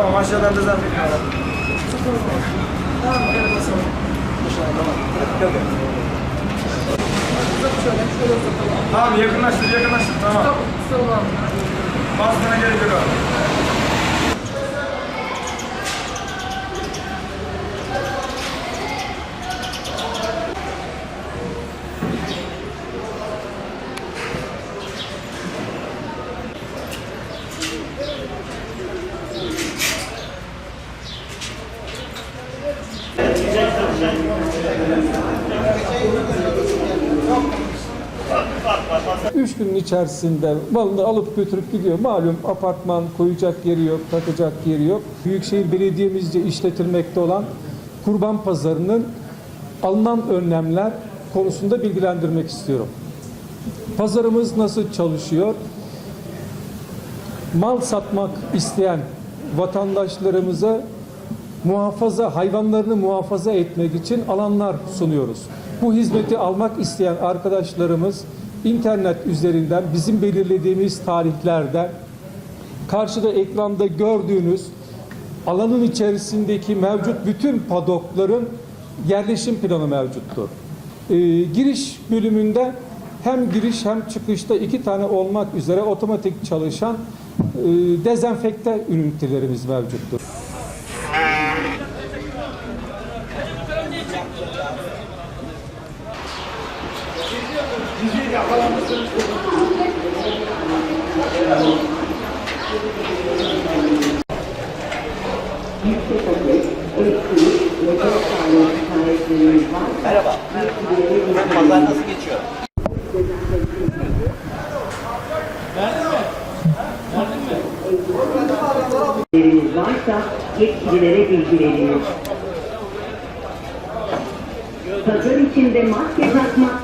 Tamam aşağıdan dezenfektan alalım. Tamam gel basalım. Dışarıdan tamam. Gel gel. Uzat şöyle, şöyle uzatalım. Tamam yakınlaştır yakınlaştır tamam. Tamam, tutalım abi. Baskına gerek yok abi. Üç günün içerisinde malını alıp götürüp gidiyor. Malum apartman koyacak yeri yok, takacak yeri yok. Büyükşehir Belediye'mizce işletilmekte olan kurban pazarının alınan önlemler konusunda bilgilendirmek istiyorum. Pazarımız nasıl çalışıyor? Mal satmak isteyen vatandaşlarımıza muhafaza, hayvanlarını muhafaza etmek için alanlar sunuyoruz. Bu hizmeti almak isteyen arkadaşlarımız internet üzerinden bizim belirlediğimiz tarihlerden karşıda ekranda gördüğünüz alanın içerisindeki mevcut bütün padokların yerleşim planı mevcuttur. Ee, giriş bölümünde hem giriş hem çıkışta iki tane olmak üzere otomatik çalışan e, dezenfekte ünitelerimiz mevcuttur. Merhaba. Pazar nasıl geçiyor? Bilgileriniz varsa yetkililere bilgilenin. Pazar içinde maske takmak